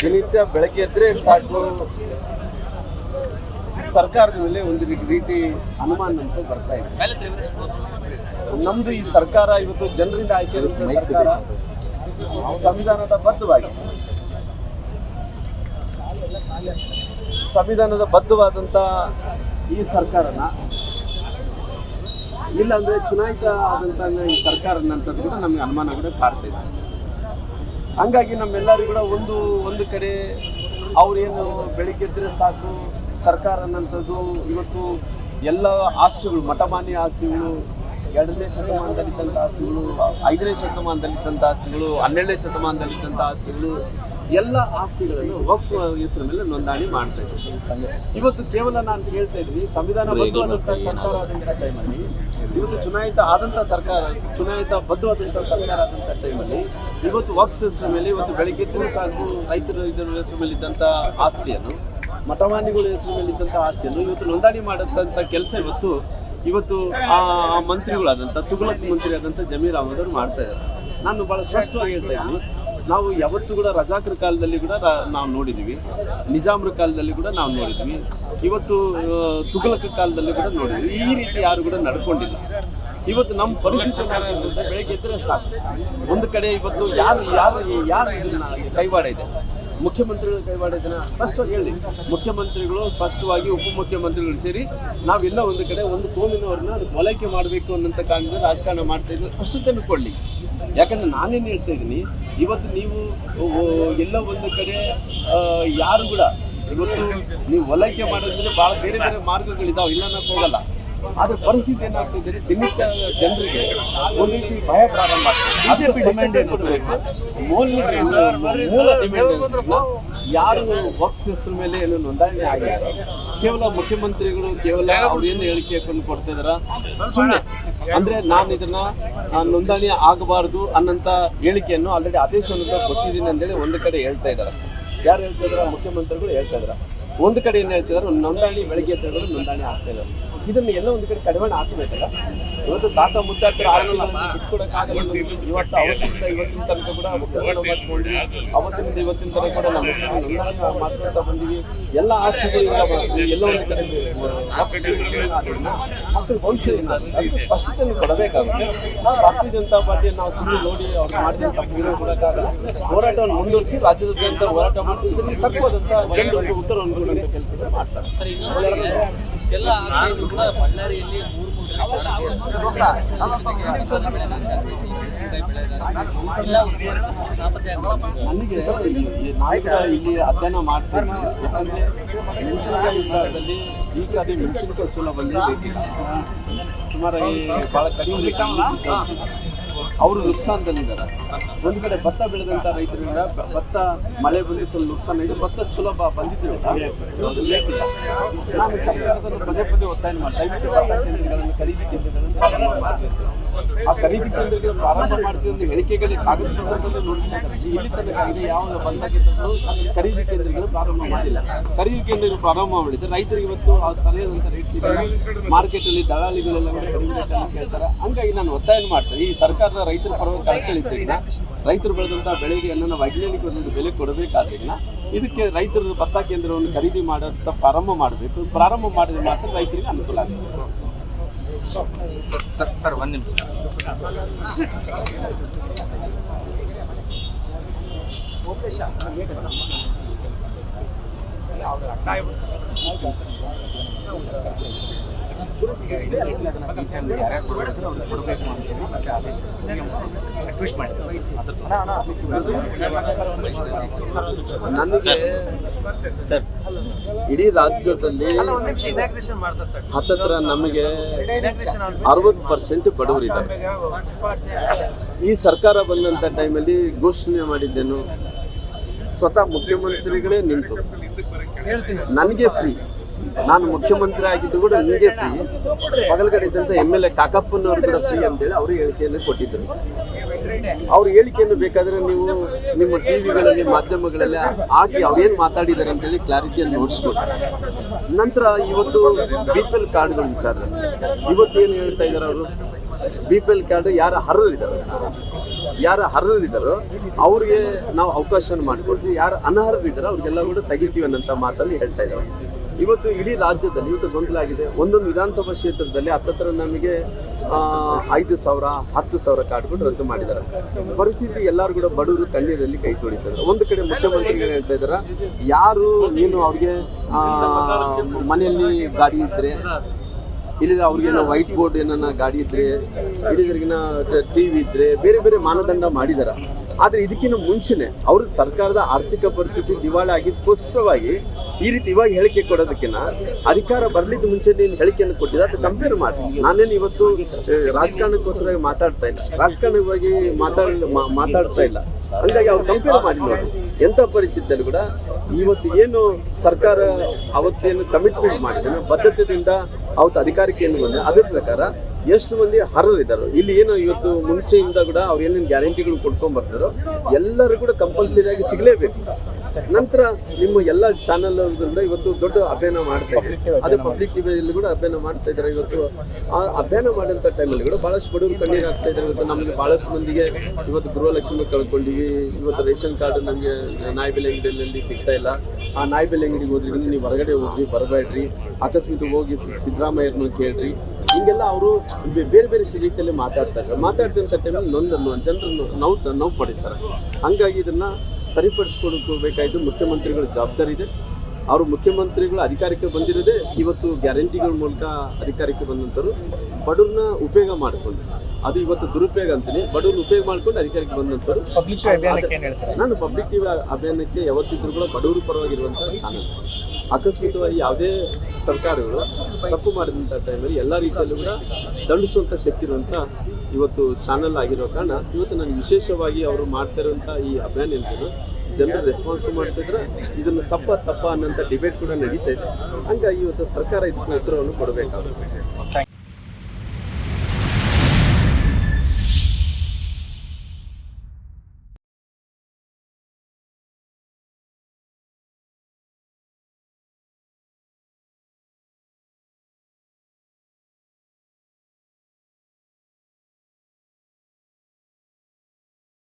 ದಿನನಿತ್ಯ ಬೆಳಗ್ಗೆ ಎದ್ರೆ ಸಾಕು. ಸರ್ಕಾರದ ಮೇಲೆ ಒಂದು ರೀತಿ ಅನುಮಾನ ಅಂತ ಬರ್ತಾ ಇದೆ. ನಮ್ದು ಈ ಸರ್ಕಾರ ಇವತ್ತು ಜನರಿಂದ ಆಯ್ಕೆ ಸರ್ಕಾರ ಸಂವಿಧಾನದ ಬದ್ಧವಾಗಿ ಸಂವಿಧಾನದ ಬದ್ಧವಾದಂತ ಈ ಸರ್ಕಾರನ ಇಲ್ಲಾಂದ್ರೆ ಚುನಾಯಿತ ಆದಂತ ಈ ಸರ್ಕಾರ ಕೂಡ ನಮಗೆ ಅನುಮಾನ ಕೂಡ ಕಾಡ್ತಾ ಇದೆ. ಹಂಗಾಗಿ ನಮ್ಮೆಲ್ಲರೂ ಕೂಡ ಒಂದು ಒಂದು ಕಡೆ ಅವ್ರೇನು ಬೆಳಿಗ್ಗೆ ಎದ್ದರೆ ಸಾಕು, ಸರ್ಕಾರ ಅನ್ನಂಥದ್ದು, ಇವತ್ತು ಎಲ್ಲ ಆಸ್ತಿಗಳು, ಮಠಮಾನ್ಯ ಆಸ್ತಿಗಳು, ಎರಡನೇ ಶತಮಾನದಲ್ಲಿದ್ದಂಥ ಆಸ್ತಿಗಳು, ಐದನೇ ಶತಮಾನದಲ್ಲಿದ್ದಂಥ ಆಸ್ತಿಗಳು, ಹನ್ನೆರಡನೇ ಶತಮಾನದಲ್ಲಿದ್ದಂಥ ಆಸ್ತಿಗಳು ಎಲ್ಲ ಆಸ್ತಿಗಳನ್ನು ವಕ್ಫ್ ಹೆಸರ ಮೇಲೆ ನೋಂದಣಿ ಮಾಡ್ತಾ ಇದ್ದೀವಿ ಇವತ್ತು ಕೇವಲ ನಾನು ಕೇಳ್ತಾ ಇದ್ದೀನಿ ಸಂವಿಧಾನ ಟೈಮಲ್ಲಿ ಇವತ್ತು ಚುನಾಯಿತ ಆದಂಥ ಸರ್ಕಾರ ಚುನಾಯಿತ ಬದ್ಧವಾದಂತಹ ಸರ್ಕಾರ ಆದಂಥ ಟೈಮಲ್ಲಿ ಇವತ್ತು ವಕ್ಸ್ ಹೆಸರ ಮೇಲೆ ಇವತ್ತು ಬೆಳಿಗ್ಗೆ ಸಾಕು ರೈತರ ಇದರ ಹೆಸರು ಮೇಲೆ ಇದ್ದಂತಹ ಆಸ್ತಿಯನ್ನು ಮಠಮಾನಿಗಳ ಹೆಸರು ಮೇಲೆ ಇದ್ದಂತಹ ಆಸ್ತಿಯನ್ನು ಇವತ್ತು ನೋಂದಣಿ ಮಾಡಿದಂತ ಕೆಲಸ ಇವತ್ತು ಇವತ್ತು ಆ ಮಂತ್ರಿಗಳಾದಂಥ ತುಘಲಕ್ ಮಂತ್ರಿ ಆದಂಥ ಜಮೀರ್ ಅಹಮದ್ ಅವರು ಮಾಡ್ತಾ ಇದ್ದಾರೆ. ನಾನು ಬಹಳ ಸ್ಪಷ್ಟವಾಗಿ ಹೇಳ್ತಾ ಇದ್ದೀನಿ ನಾವು ಯಾವತ್ತೂ ಕೂಡ ರಜಾಕರ ಕಾಲದಲ್ಲಿ ಕೂಡ ನಾವು ನೋಡಿದ್ದೀವಿ ನಿಜಾಮ್ರ ಕಾಲದಲ್ಲಿ ಕೂಡ ನಾವು ನೋಡಿದ್ವಿ. ಇವತ್ತು ತುಗಲಕ ಕಾಲದಲ್ಲಿ ಕೂಡ ನೋಡಿದ್ವಿ. ಈ ರೀತಿ ಯಾರು ಕೂಡ ನಡ್ಕೊಂಡಿಲ್ಲ. ಇವತ್ತು ನಮ್ಮ ಪರಿಸ್ಥಿತಿ ಬೆಳಗ್ಗೆ ಎದ್ದರೆ ಸಾಕು. ಒಂದು ಕಡೆ ಇವತ್ತು ಯಾರು ಯಾರು ಯಾರು ಇದನ್ನ ಕೈವಾಡ ಇದೆ? ಮುಖ್ಯಮಂತ್ರಿಗಳ ಕೈವಾಡ ಫಸ್ಟ್ ಹೇಳಿ. ಮುಖ್ಯಮಂತ್ರಿಗಳು ಸ್ಪಷ್ಟವಾಗಿ ಉಪಮುಖ್ಯಮಂತ್ರಿಗಳು ಸೇರಿ ನಾವೆಲ್ಲ ಒಂದು ಕಡೆ ಒಂದು ಕೋಮಿನವ್ರನ್ನ ಅದಕ್ಕೆ ಮಾಡಬೇಕು ಅನ್ನೋಂಥ ಕಾರಣದಿಂದ ರಾಜಕಾರಣ ಮಾಡ್ತಾ ಇದ್ರೆ ಫಸ್ಟ್ ಕೊಡಲಿ ಯಾಕಂದ್ರೆ ನಾನೇನು ಹೇಳ್ತಾ ಇದ್ದೀನಿ, ಇವತ್ತು ನೀವು ಎಲ್ಲ ಒಂದು ಕಡೆ ಯಾರು ಕೂಡ ಇವತ್ತು ನೀವು ಓಲೈಕೆ ಮಾಡೋದ್ರೆ ಭಾಳ ಬೇರೆ ಬೇರೆ ಮಾರ್ಗಗಳಿದಾವೆ. ಇಲ್ಲ ಅನ್ನೋಕೆ ಹೋಗಲ್ಲ. ಆದ್ರೆ ಪರಿಸ್ಥಿತಿ ಏನಾಗ್ತಿದ್ರೆ ದಿನಿತ್ಯ ಜನರಿಗೆ ಒಂದು ರೀತಿ ಭಯ ಪ್ರಾರಂಭ ಬಿಜೆಪಿ ಡಿಮ್ಯಾಂಡ್ ಯಾರು ವಕ್ಸ್ ಹೆಸರು ಮೇಲೆ ಏನು ನೋಂದಣಿ ಆಗಿದ್ದಾರೆ ಕೇವಲ ಮುಖ್ಯಮಂತ್ರಿಗಳು ಕೇವಲ ಅವ್ರು ಏನು ಹೇಳಿಕೆ ಕೊಡ್ತಾ ಇದಾರ. ಸುಮ್ಮನೆ ಅಂದ್ರೆ ನಾನು ಇದನ್ನ ನೋಂದಣಿ ಆಗಬಾರದು ಅನ್ನಂತ ಹೇಳಿಕೆಯನ್ನು ಆಲ್ರೆಡಿ ಆದೇಶವನ್ನು ಕೊಟ್ಟಿದ್ದೀನಿ ಅಂತೇಳಿ ಒಂದು ಕಡೆ ಹೇಳ್ತಾ ಇದ್ದಾರೆ ಯಾರು ಹೇಳ್ತಾ ಇದಾರೆ? ಮುಖ್ಯಮಂತ್ರಿಗಳು ಹೇಳ್ತಾ ಇದಾರೆ. ಒಂದು ಕಡೆ ಏನು ಹೇಳ್ತಿದಾರೆ ನೋಂದಣಿ ಬೆಳಗ್ಗೆ ತಗೊಂಡು ನೋಂದಣಿ ಆಗ್ತಾ ಇದನ್ನ ಎಲ್ಲ ಒಂದು ಕಡೆ ಕಡಿಮೆ ಹಾಕಬೇಕಲ್ಲ ಇವತ್ತು ತಾತ ಮುದ್ದಾತರ. ಇವತ್ತು ಅವತ್ತಿಂದ ಇವತ್ತಿನ ತನಕ ಕೂಡ ಅವತ್ತಿನಿಂದ ಇವತ್ತಿನ ತನಕ ಕೂಡ ನಮ್ಮ ನೋಂದಣಿ ಬಂದೀವಿ. ಎಲ್ಲ ಆಸ್ತಿಗಳು ಎಲ್ಲ ಒಂದು ಕಡೆ ಮಕ್ಕಳು ಭವಿಷ್ಯ ಏನಾಗುತ್ತೆ ಸ್ಪಷ್ಟತೆಯನ್ನು ಕೊಡಬೇಕಾಗುತ್ತೆ. ನಾವು ಭಾರತೀಯ ಜನತಾ ಪಾರ್ಟಿ ನಾವು ಸುಮ್ಮನೆ ನೋಡಿ ಅವ್ರು ಮಾಡಿದಂಥ ತಪ್ಪುಗಳು ಕೊಡೋಕ್ಕಾಗಲ್ಲ. ಹೋರಾಟವನ್ನು ಮುಂದುವರಿಸಿ ರಾಜ್ಯದಾದ್ಯಂತ ಹೋರಾಟ ಮಾಡಿ ತಕ್ಕವಾದಂಥ ಜನರಿಗೆ ಉತ್ತರವನ್ನು ಕೆಲಸ ಮಾಡ್ತಾರೆ. ನನಗೆ ನಾಯಕ ಇಲ್ಲಿ ಅಧ್ಯಯನ ಮಾಡ್ತಾರೆ ಮೆಣಸಿನಕಾಯಿ ವಿಚಾರದಲ್ಲಿ ಈ ಸಾರಿ ಮೆಣಸಿನಕಾಯಿ ಚಲೋ ಬಂದಿಲ್ಲ ಸುಮಾರಾಗಿ ಬಹಳ ಕಡಿಮೆ ಅವರು ನುಕ್ಸಾನದಲ್ಲಿದ್ದಾರೆ. ಒಂದು ಕಡೆ ಭತ್ತ ಬೆಳೆದಂತ ರೈತರಿಂದ ಭತ್ತ ಮಳೆ ಬಂದು ನುಕ್ಸಾನ ಇದೆ ಭತ್ತ ಸುಲಭ ಬಂದಿದ್ದು ನಾನು ಸರ್ಕಾರದಲ್ಲಿ ಪದೇ ಪದೇ ಒತ್ತಾಯ ಮಾಡಿ ಭತ್ತ ಕೇಂದ್ರಗಳನ್ನು ಖರೀದಿ ಕೇಂದ್ರಗಳನ್ನು ಆ ಖರೀದಿ ಕೇಂದ್ರಗಳು ಪ್ರಾರಂಭ ಮಾಡ್ತೀವಿ ಅಂತ ಹೇಳಿಕೆಗಳಿಗೆ ನೋಡ್ತಾ ಇದ್ದಾರೆ ಇಲ್ಲಿ ತನಕ ಇದೆ ಯಾವ ಬಂದಾಗಿದ್ದು ಖರೀದಿ ಕೇಂದ್ರಗಳು ಪ್ರಾರಂಭ ಮಾಡಿಲ್ಲ. ಖರೀದಿ ಕೇಂದ್ರಗಳು ಪ್ರಾರಂಭ ಮಾಡಿದ್ರೆ ರೈತರಿಗೆ ಇವತ್ತು ಆ ಸರಿಯಾದಂಥ ರೇಟ್ ಸಿಗಲ್ಲ. ಮಾರ್ಕೆಟಲ್ಲಿ ದಳಾಳಿಗಳೆಲ್ಲ ಕೂಡ ರೇಟನ್ನು ಕೇಳ್ತಾರೆ ಹಂಗಾಗಿ ನಾನು ಒತ್ತಾಯ ಮಾಡ್ತೇನೆ. ಈ ಸರ್ಕಾರದ ರೈತರ ಪರವಾಗಿ ಕಳ್ಕೊಳ್ಳಿದ್ದರಿಂದ ರೈತರು ಬೆಳೆದಂಥ ಬೆಳೆಗೆ ನನ್ನ ವೈಜ್ಞಾನಿಕ ಒಂದು ಬೆಲೆ ಕೊಡಬೇಕಾದ್ರಿಂದ ಇದಕ್ಕೆ ರೈತರ ಭತ್ತ ಕೇಂದ್ರವನ್ನು ಖರೀದಿ ಮಾಡೋಂಥ ಪ್ರಾರಂಭ ಮಾಡಬೇಕು. ಪ್ರಾರಂಭ ಮಾಡಿದ್ರೆ ಮಾತ್ರ ರೈತರಿಗೆ ಅನುಕೂಲ ಆಗುತ್ತೆ. ಸರ್ ಸರ್ ಒಂದು ನಿಮಿಷ. ನನಗೆ ಇಡೀ ರಾಜ್ಯದಲ್ಲಿ ಹತ್ತತ್ರ ನಮಗೆ ಅರವತ್ತು ಪರ್ಸೆಂಟ್ ಬಡವರಿದ್ದಾರೆ ಈ ಸರ್ಕಾರ ಬಂದಂಥ ಟೈಮಲ್ಲಿ ಘೋಷಣೆ ಮಾಡಿದ್ದೇನು? ಸ್ವತಃ ಮುಖ್ಯಮಂತ್ರಿಗಳೇ ನಿಂತು. ನನಗೆ ಫ್ರೀ ನಾನು ಮುಖ್ಯಮಂತ್ರಿ ಆಗಿದ್ದು ಕೂಡ ನಿಮಗೆ ಫ್ರೀ ಬಗಲ್ಗಡೆ ಇದ್ದಂಥ ಎಂ ಎಲ್ ಎ ಕಾಕಪ್ಪನವರು ಕೂಡ ಫ್ರೀ ಅಂತೇಳಿ ಅವರು ಹೇಳಿಕೆಯನ್ನು ಕೊಟ್ಟಿದ್ದರು ಅವ್ರ ಹೇಳಿಕೆಯನ್ನು ಬೇಕಾದರೆ ನೀವು ನಿಮ್ಮ ಟಿವಿಗಳಲ್ಲಿ ಮಾಧ್ಯಮಗಳಲ್ಲಿ ಹಾಕಿ ಅವ್ರೇನು ಮಾತಾಡಿದ್ದಾರೆ ಅಂತೇಳಿ ಕ್ಲಾರಿಟಿಯನ್ನು ನೋಡಿಸ್ಬೋದು ನಂತರ ಇವತ್ತು ಬಿ ಪಿ ಎಲ್ ಕಾರ್ಡ್ಗಳ ವಿಚಾರದಲ್ಲಿ ಇವತ್ತು ಏನು ಹೇಳ್ತಾ ಇದ್ದಾರೆ ಅವರು? ಬಿ ಪಿ ಎಲ್ ಕಾರ್ಡ್ ಯಾರ ಅರ್ಹರಿದ್ದಾರೆ? ಯಾರು ಅರ್ಹರಿದ್ದಾರೋ? ಅವ್ರಿಗೆ ನಾವು ಅವಕಾಶವನ್ನು ಮಾಡಿಕೊಡ್ತೀವಿ. ಯಾರು ಅನರ್ಹರಿದ್ದಾರೋ? ಅವ್ರಿಗೆಲ್ಲ ಕೂಡ ತೆಗಿತೀವಿ ಅನ್ನೋಂಥ ಮಾತಲ್ಲಿ ಹೇಳ್ತಾ ಇದ್ದಾರೆ. ಇವತ್ತು ಇಡೀ ರಾಜ್ಯದಲ್ಲಿ, ಇವತ್ತು ಗೊಂದಲ ಆಗಿದೆ ಒಂದೊಂದು ವಿಧಾನಸಭಾ ಕ್ಷೇತ್ರದಲ್ಲಿ ಹತ್ತತ್ರ ನಮಗೆ ಐದು ಸಾವಿರ, ಹತ್ತು ಸಾವಿರ ಕಾರ್ಡ್ಗಳು ರದ್ದು ಮಾಡಿದ್ದಾರೆ. ಪರಿಸ್ಥಿತಿ ಎಲ್ಲರೂ ಕೂಡ ಬಡವರು ಕಣ್ಣೀರಲ್ಲಿ ಕೈ ತೊಳಿತಾರೆ ಒಂದು ಕಡೆ ಮುಖ್ಯಮಂತ್ರಿಗಳು ಹೇಳ್ತಾ ಇದ್ದಾರೆ, ಯಾರು ಏನು ಅವ್ರಿಗೆ ಮನೆಯಲ್ಲಿ ಗಾಡಿ ಇದ್ರೆ, ಇಲ್ಲಿದ್ರೆ ಅವ್ರಿಗೇನೋ ವೈಟ್ ಬೋರ್ಡ್ ಏನನ್ನ ಗಾಡಿ ಇದ್ರೆ ಇಲ್ಲಿದ್ರಿಗಿನ ಟಿವಿ ಇದ್ರೆ, ಬೇರೆ ಬೇರೆ ಮಾನದಂಡ ಮಾಡಿದಾರ. ಆದರೆ ಇದಕ್ಕಿಂತ ಮುಂಚೆನೆ ಅವರು ಸರ್ಕಾರದ ಆರ್ಥಿಕ ಪರಿಸ್ಥಿತಿ ದಿವಾಳಿ ಆಗಿದ್ದಕ್ಕೋಸ್ಕರವಾಗಿ ಈ ರೀತಿ ಇವಾಗ ಹೇಳಿಕೆ ಕೊಡೋದಕ್ಕಿಂತ ಅಧಿಕಾರ ಬರ್ಲಿಕ್ಕೆ ಮುಂಚೆ ನೀನು ಹೇಳಿಕೆಯನ್ನು ಕೊಟ್ಟಿದ್ದ, ಅದು ಕಂಪೇರ್ ಮಾಡಿ. ನಾನೇನು ಇವತ್ತು ರಾಜಕಾರಣ ರಾಜಕಾರಣಕ್ಕೋಸ್ಕರ ಮಾತಾಡ್ತಾ ಇಲ್ಲ. ರಾಜಕಾರಣವಾಗಿ ಮಾತಾಡ್ ಮಾತಾಡ್ತಾ ಇಲ್ಲ. ಹಂಗಾಗಿ ಅವ್ರು ಕಂಪೇರ್ ಮಾಡಿ ನೋಡಿ. ಎಂಥ ಪರಿಸ್ಥಿತಿಯಲ್ಲಿ ಕೂಡ ಇವತ್ತು ಏನು ಸರ್ಕಾರ ಅವತ್ತೇನು ಕಮಿಟ್ಮೆಂಟ್ ಮಾಡಿದ್ದೇನೆ ಬದ್ಧತೆಯಿಂದ ಅವತ್ತು ಅಧಿಕಾರಕ್ಕೆ ಏನು ಬಂದ ಅದ್ರ ಪ್ರಕಾರ ಎಷ್ಟು ಮಂದಿ ಅರ್ಹರಿದ್ದಾರೆ ಇಲ್ಲಿ ಏನು ಇವತ್ತು ಮುಂಚೆಯಿಂದ ಕೂಡ ಅವ್ರು ಏನೇನು ಗ್ಯಾರಂಟಿಗಳು ಕೊಡ್ಕೊಂಡ್ ಬರ್ತಾರೋ ಎಲ್ಲರೂ ಕೂಡ ಕಂಪಲ್ಸರಿ ಆಗಿ ಸಿಗಲೇಬೇಕು. ನಂತರ ನಿಮ್ಮ ಎಲ್ಲ ಚಾನಲ್ ಇವತ್ತು ದೊಡ್ಡ ಅಭಿಯಾನ ಮಾಡ್ತಾ ಇದ್ದಾರೆ. ಅದೇ ಪಬ್ಲಿಕ್ ಟಿವಿಯಲ್ಲಿ ಕೂಡ ಅಭಿಯಾನ ಮಾಡ್ತಾ ಇದ್ದಾರೆ ಇವತ್ತು. ಆ ಅಭಿಯಾನ ಮಾಡಿದಂಥ ಟೈಮಲ್ಲಿ ಕೂಡ ಭಾಳಷ್ಟು ಬಡವರು ಕಣ್ಣೀರು ಆಗ್ತಾ ಇದ್ದಾರೆ. ಇವತ್ತು ನಮಗೆ ಭಾಳಷ್ಟು ಮಂದಿಗೆ ಇವತ್ತು ಗೃಹಲಕ್ಷ್ಮಿ ಕಳ್ಕೊಂಡಿವಿ. ಇವತ್ತು ರೇಷನ್ ಕಾರ್ಡ್ ನಮಗೆ ನಾಯಿ ಬೆಲೆ ಅಂಗಡಿಯಲ್ಲಿ ಸಿಗ್ತಾ ಇಲ್ಲ. ಆ ನಾಯಿ ಬೆಲೆ ಅಂಗಡಿಗೆ ಹೋದ್ರಿ ನೀವು ಹೊರಗಡೆ ಹೋಗ್ರಿ ಬರಬೇಡ್ರಿ. ಅಕಸ್ಮಾತ್ ಹೋಗಿ ಸಿದ್ದರಾಮಯ್ಯರ್ನ ಕೇಳ್ರಿ. ಹಿಂಗೆಲ್ಲ ಅವರು ಬೇರೆ ಬೇರೆ ರೀತಿಯಲ್ಲಿ ಮಾತಾಡ್ತಾರೆ. ಮಾತಾಡ್ತಿರ್ತ ಟೈಮಲ್ಲಿ ನೊಂದನ್ನು ಜನರನ್ನು ನೋವು ನೋವು ಪಡಿತಾರೆ. ಹಂಗಾಗಿ ಇದನ್ನು ಸರಿಪಡಿಸ್ಕೊಡ್ಕೋಬೇಕಾಯ್ತು ಮುಖ್ಯಮಂತ್ರಿಗಳ ಜವಾಬ್ದಾರಿ ಇದೆ. ಅವರು ಮುಖ್ಯಮಂತ್ರಿಗಳು ಅಧಿಕಾರಕ್ಕೆ ಬಂದಿರೋದೇ ಇವತ್ತು ಗ್ಯಾರಂಟಿಗಳ ಮೂಲಕ ಅಧಿಕಾರಕ್ಕೆ ಬಂದಂಥವ್ರು. ಬಡವ್ರನ್ನ ಉಪಯೋಗ ಮಾಡಿಕೊಂಡು ಅದು ಇವತ್ತು ದುರುಪಯೋಗ ಅಂತೀನಿ. ಬಡವ್ರನ್ನ ಉಪಯೋಗ ಮಾಡ್ಕೊಂಡು ಅಧಿಕಾರಕ್ಕೆ ಬಂದಂಥವ್ರು. ನಾನು ಪಬ್ಲಿಕ್ ಟಿವಿ ಅಭಿಯಾನಕ್ಕೆ ಯಾವತ್ತಿದ್ರು ಕೂಡ ಬಡವರು ಪರವಾಗಿರುವಂಥ ಚಾನಲ್. ಅಕಸ್ಮಿತವಾಗಿ ಯಾವುದೇ ಸರ್ಕಾರಗಳು ತಪ್ಪು ಮಾಡಿದಂಥ ಟೈಮಲ್ಲಿ ಎಲ್ಲ ರೀತಿಯಲ್ಲೂ ಕೂಡ ದಂಡಿಸುವಂಥ ಶಕ್ತಿ ಇರುವಂಥ ಇವತ್ತು ಚಾನಲ್ ಆಗಿರೋ ಕಾರಣ ಇವತ್ತು ನಾನು ವಿಶೇಷವಾಗಿ ಅವರು ಮಾಡ್ತಾ ಇರುವಂಥ ಈ ಅಭಿಯಾನ ಏನು ಜನರು ರೆಸ್ಪಾನ್ಸ್ ಮಾಡ್ತಿದ್ರೆ ಇದನ್ನು ಸಪ್ಪ ತಪ್ಪ ಅನ್ನೋಂಥ ಡಿಬೇಟ್ ಕೂಡ ನಡೀತಾ ಇದೆ. ಹಂಗಾಗಿ ಇವತ್ತು ಸರ್ಕಾರ ಇದಕ್ಕೆ ಉತ್ತರವನ್ನು ಕೊಡಬೇಕಾಗುತ್ತೆ.